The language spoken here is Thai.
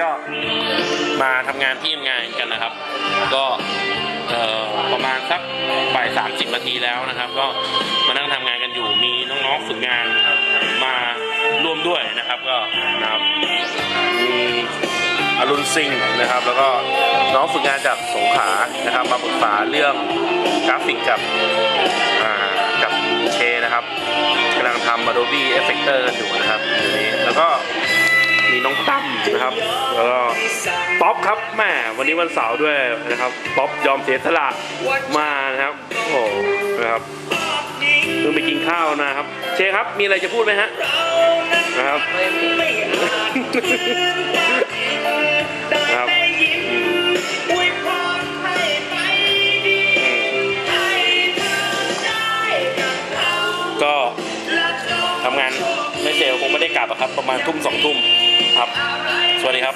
ก็มาทำงานที่ทำงานกันนะครับ ก็ประมาณสักบ่ายสามสิบนาทีแล้วนะครับ ก็มานั่งทำงานกันอยู่มีน้องๆฝึกงานมาร่วมด้วยนะครับ ก็นะครับมีอรุณซิงห์นะครับ แล้วก็น้องฝึกงานจากสงขลานะครับ มาปรึกษาเรื่องกราฟิกกับกับเชนะครับกำลังทำ Adobe Effector กันอยู่นะครับอยู่นี้แล้วก็มีน้องตั้มนะครับ อปครับแม่วันนี้วันเสาร์ด้วยนะครับป๊อปยอมเสียสละมานะครับโอ้โหนะครับเพิ่งไปกินข้าวนะครับ เชครับมีอะไรจะพูดไหมฮะนะครับครับก็ทำงานไม่เซลคงไม่ได้กลับอะครับ ประมาณทุ่มสองทุ่มครับ สวัสดีครับ